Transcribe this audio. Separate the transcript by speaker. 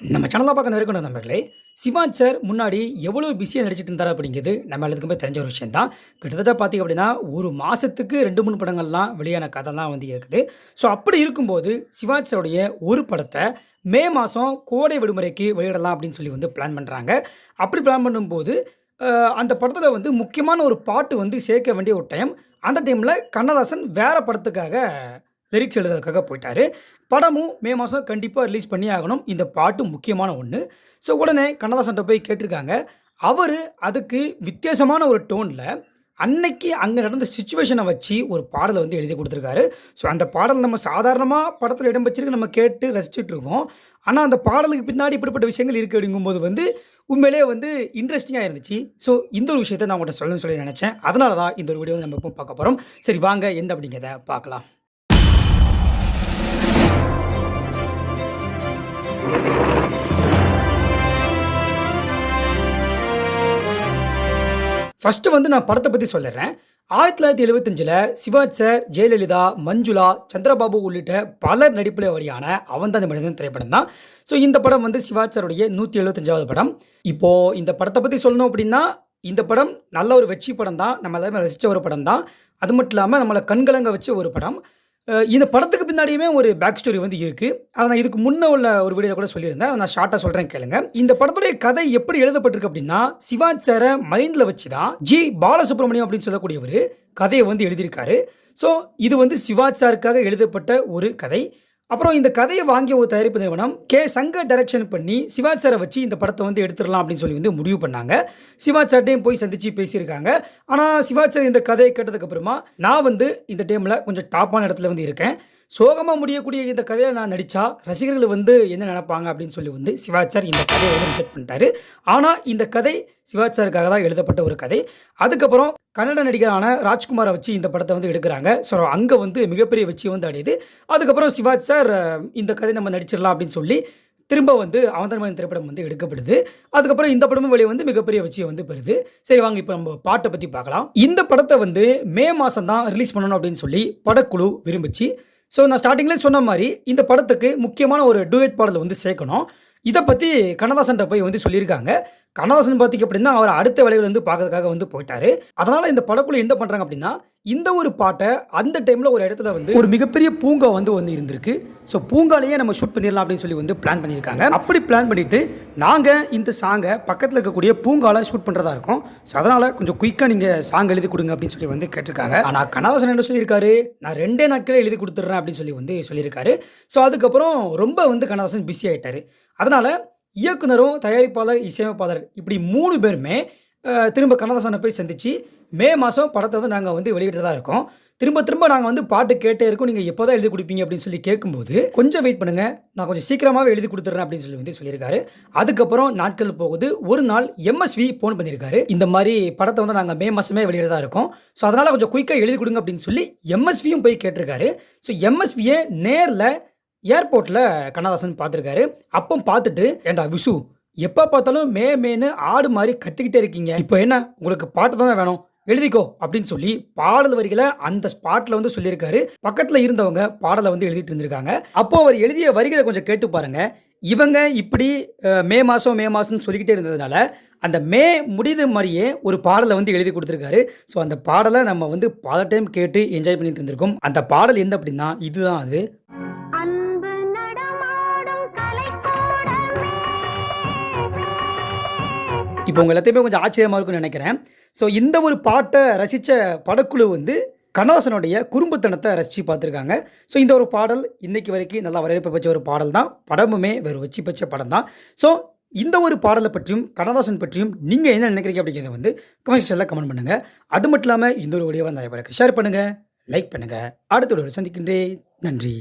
Speaker 1: நம்ம சேனலாக பார்க்க வரைக்கும் நண்பர்களே. சிவாஜ் சார் முன்னாடி எவ்வளோ பிஸியாக நடிச்சிட்டு இருந்தார் அப்படிங்கிறது நம்ம எல்லாத்துக்குமே தெரிஞ்ச ஒரு விஷயம் தான். கிட்டத்தட்ட பார்த்திங்க அப்படின்னா ஒரு மாதத்துக்கு ரெண்டு மூணு படங்கள்லாம் வெளியான கதைலாம் வந்து இருக்குது. ஸோ அப்படி இருக்கும்போது சிவாஜ் சாருடைய ஒரு படத்தை மே மாதம் கோடை விடுமுறைக்கு வெளியிடலாம் அப்படின்னு சொல்லி வந்து பிளான் பண்ணுறாங்க அப்படி பிளான் பண்ணும்போது அந்த படத்தில் வந்து முக்கியமான ஒரு பாட்டு வந்து சேர்க்க வேண்டிய ஒரு டைம் அந்த டைமில் கண்ணதாசன் வேறு படத்துக்காக லிரிக்ஸ் எழுதுறதுக்காக போயிட்டாரு. படமும் மே மாதம் கண்டிப்பாக ரிலீஸ் பண்ணி ஆகணும். இந்த பாட்டு முக்கியமான ஒன்று ஸோ உடனே கண்ணதாசன்ட்ட போய் கேட்டிருக்காங்க. அவர் அதுக்கு வித்தியாசமான ஒரு டோனில் அன்னைக்கு அங்கே நடந்த சுச்சுவேஷனை வச்சு ஒரு பாடலை வந்து எழுதி கொடுத்துருக்காரு. ஸோ அந்த பாடல் நம்ம சாதாரணமாக படத்தில் இடம் வச்சிருக்கு நம்ம கேட்டு ரசிச்சுட்டு இருக்கோம். ஆனால் அந்த பாடலுக்கு பின்னாடி இப்படிப்பட்ட விஷயங்கள் இருக்குது அப்படிங்கும்போது வந்து உண்மையிலே வந்து இன்ட்ரெஸ்டிங்காக இருந்துச்சு. ஸோ இந்த ஒரு விஷயத்தை நான் உங்கள்கிட்ட சொல்லணும்னு சொல்லி நினச்சேன். அதனால தான் இந்த ஒரு வீடியோ நம்ம இப்போ பார்க்க போகிறோம் சரி வாங்க எந்த அப்படிங்கிறத பார்க்கலாம். ஃபஸ்ட்டு வந்து நான் படத்தை பற்றி சொல்லிடுறேன். ஆயிரத்தி தொள்ளாயிரத்தி எழுபத்தஞ்சில் சிவாஜ் சார் ஜெயலலிதா மஞ்சுளா சந்திரபாபு உள்ளிட்ட பலர் நடிப்பில் வழியான அவன் தான் மனிதன் திரைப்படம் தான். ஸோ இந்த படம் வந்து சிவாஜ் சாருடைய நூற்றி எழுபத்தஞ்சாவது படம். இப்போது இந்த படத்தை பற்றி சொல்லணும் அப்படின்னா இந்த படம் நல்ல ஒரு வெற்றி படம் தான். நம்ம எல்லாருமே ரசித்த ஒரு படம் தான். அது மட்டும் இல்லாமல் நம்மளை கண்கலங்க வச்ச ஒரு படம். இந்த படத்துக்கு பின்னாடியுமே ஒரு பேக் ஸ்டோரி வந்து இருக்குது அதை நான் இதுக்கு முன்ன உள்ள ஒரு வீடியோ கூட சொல்லியிருந்தேன். அதை நான் ஷார்ட்டாக சொல்கிறேன் கேளுங்க. இந்த படத்துடைய கதை எப்படி எழுதப்பட்டிருக்கு அப்படின்னா சிவாஜ் சாரை மைண்டில் வச்சு தான் ஜி பாலசுப்ரமணியம் அப்படின்னு சொல்லக்கூடியவர் கதையை வந்து எழுதியிருக்காரு. ஸோ இது வந்து சிவாஜ் சாருக்காக எழுதப்பட்ட ஒரு கதை. அப்புறம் இந்த கதையை வாங்கிய ஒரு தயாரிப்பு நிறுவனம் கே சங்கர் டைரக்ஷன் பண்ணி சிவாஜ் சாரை வச்சு இந்த படத்தை வந்து எடுத்துடலாம் அப்படின்னு சொல்லி வந்து முடிவு பண்ணாங்க. சிவாஜ் சார்ட்டையும் போய் சந்திச்சு பேசியிருக்காங்க. ஆனால் சிவாஜ் சார் இந்த கதையை கேட்டதுக்கப்புறமா நான் வந்து இந்த டைமில் கொஞ்சம் டாப்பான இடத்துல வந்து இருக்கேன். சோகமாக முடியக்கூடிய இந்த கதையை நான் நடித்தா ரசிகர்கள் வந்து என்ன நினைப்பாங்க அப்படின்னு சொல்லி வந்து சிவாச்சார் இந்த கதையை வந்து ரிஜெக்ட் பண்ணிட்டாரு. ஆனால் இந்த கதை சிவாச்சாருக்காக தான் எழுதப்பட்ட ஒரு கதை. அதுக்கப்புறம் கன்னட நடிகரான ராஜ்குமாரை வச்சு இந்த படத்தை வந்து எடுக்கிறாங்க. ஸோ அங்கே வந்து மிகப்பெரிய வெற்றி வந்து அடையுது. அதுக்கப்புறம் சிவாஜ் சார் இந்த கதை நம்ம நடிச்சிடலாம் அப்படின்னு சொல்லி திரும்ப வந்து அவந்தர்மன் திரைப்படம் வந்து எடுக்கப்படுது. அதுக்கப்புறம் இந்த படமும் வெளியே வந்து மிகப்பெரிய வச்சியை வந்து பெறுது. சரி வாங்க இப்போ நம்ம பாட்டை பற்றி பார்க்கலாம். இந்த படத்தை வந்து மே மாதம் தான் ரிலீஸ் பண்ணணும் அப்படின்னு சொல்லி படக்குழு விரும்பிச்சு. ஸோ நான் ஸ்டார்டிங்லேயே சொன்ன மாதிரி இந்த படத்துக்கு முக்கியமான ஒரு டூயட் பாடலை வந்து சேர்க்கணும். இதை பற்றி கண்ணதாசன்ட்ட போய் வந்து சொல்லியிருக்காங்க. கண்ணதாசன் பார்த்திங்க அப்படின்னா அவர் அடுத்த வேலையில் வந்து பார்க்கறதுக்காக வந்து போயிட்டாரு. அதனால் இந்த படக்குழு என்ன பண்ணுறாங்க அப்படின்னா இந்த ஒரு பாட்டை அந்த டைமில் ஒரு இடத்துல வந்து ஒரு மிகப்பெரிய பூங்கா வந்து ஒன்று இருந்திருக்கு. ஸோ பூங்காலேயே நம்ம ஷூட் பண்ணிடலாம் அப்படின்னு சொல்லி வந்து பிளான் பண்ணியிருக்காங்க. அப்படி பிளான் பண்ணிட்டு நாங்கள் இந்த சாங்கை பக்கத்தில் இருக்கக்கூடிய பூங்காவில் ஷூட் பண்ணுறதா இருக்கும். ஸோ அதனால் கொஞ்சம் குயிக்காக நீங்கள் சாங் எழுதி கொடுங்க அப்படின்னு சொல்லி வந்து கேட்டிருக்காங்க. ஆனால் கண்ணதாசன் என்ன சொல்லியிருக்காரு? நான் ரெண்டே நாட்களே எழுதி கொடுத்துட்றேன் அப்படின்னு சொல்லி வந்து சொல்லியிருக்காரு. ஸோ அதுக்கப்புறம் ரொம்ப வந்து கண்ணதாசன் பிஸி ஆகிட்டாரு அதனால் இயக்குனரும் தயாரிப்பாளர் இசையமைப்பாளர் இப்படி மூணு பேருமே திரும்ப கண்ணதாசனை போய் சந்திச்சு மே மாதம் படத்தை வந்து நாங்கள் வந்து வெளியிட்டதாக இருக்கோம். திரும்ப திரும்ப நாங்கள் வந்து பாட்டு கேட்டே இருக்கோம். நீங்கள் எப்போ தான் எழுதி கொடுப்பீங்க அப்படின்னு சொல்லி கேட்கும்போது கொஞ்சம் வெயிட் பண்ணுங்க. நான் கொஞ்சம் சீக்கிரமாகவே எழுதி கொடுத்துட்றேன் அப்படின்னு சொல்லி வந்து சொல்லியிருக்காரு. அதுக்கப்புறம் நாட்கள் போகுது. ஒரு நாள் எம்எஸ்வி ஃபோன் பண்ணியிருக்காரு. இந்த மாதிரி படத்தை வந்து நாங்கள் மே மாதமே வெளியிடதா இருக்கோம். ஸோ அதனால் கொஞ்சம் குயிக்காக எழுதி கொடுங்க அப்படின்னு சொல்லி எம்எஸ்வியும் போய் கேட்டிருக்காரு. ஸோ எம்எஸ்வியை நேரில் ஏர்போர்ட்டில் கண்ணதாசன் பார்த்துருக்காரு அப்போ பார்த்துட்டு ஏண்டா விசு எப்போ பார்த்தாலும் மே மேன்னு ஆடு மாதிரி கத்திக்கிட்டே இருக்கீங்க. இப்போ என்ன உங்களுக்கு பாட்டு தானே வேணும்? எழுதிக்கோ அப்படின்னு சொல்லி பாடல் வரிகளை அந்த ஸ்பாட்ல வந்து சொல்லியிருக்காரு. பக்கத்தில் இருந்தவங்க பாடலை வந்து எழுதிட்டு இருந்திருக்காங்க. அப்போ அவர் எழுதிய வரிகளை கொஞ்சம் கேட்டு பாருங்க. இவங்க இப்படி மே மாதம் மே மாதம்னு சொல்லிக்கிட்டே இருந்ததுனால அந்த மே முடிது மாதிரியே ஒரு பாடலை வந்து எழுதி கொடுத்துருக்காரு. ஸோ அந்த பாடலை நம்ம வந்து பல டைம் கேட்டு என்ஜாய் பண்ணிட்டு இருந்திருக்கோம். அந்த பாடல் என்ன அப்படின்னா இதுதான் அது. இப்போ உங்கள் எல்லாத்தையுமே கொஞ்சம் ஆச்சரியமாக இருக்கும்னு நினைக்கிறேன். ஸோ இந்த ஒரு பாட்டை ரசித்த படக்குழு வந்து கண்ணதாசனுடைய குறும்புத்தனத்தை ரசித்து பார்த்துருக்காங்க. ஸோ இந்த ஒரு பாடல் இன்றைக்கு வரைக்கும் நல்லா வரவேற்பு பெற்ற ஒரு பாடல் தான். படமுமே வேறு வச்சு பெற்ற படம் தான். ஸோ இந்த ஒரு பாடலை பற்றியும் கண்ணதாசன் பற்றியும் நீங்கள் என்ன நினைக்கிறீங்க அப்படிங்கிறத வந்து கமெண்ட் செக்ஷனில் கமெண்ட் பண்ணுங்கள் அது மட்டும் இல்லாமல் இந்த ஒரு வீடியோவை நிறைய பேருக்கு ஷேர் பண்ணுங்கள் லைக் பண்ணுங்கள் அடுத்த ஒரு சந்திக்கின்றே நன்றி.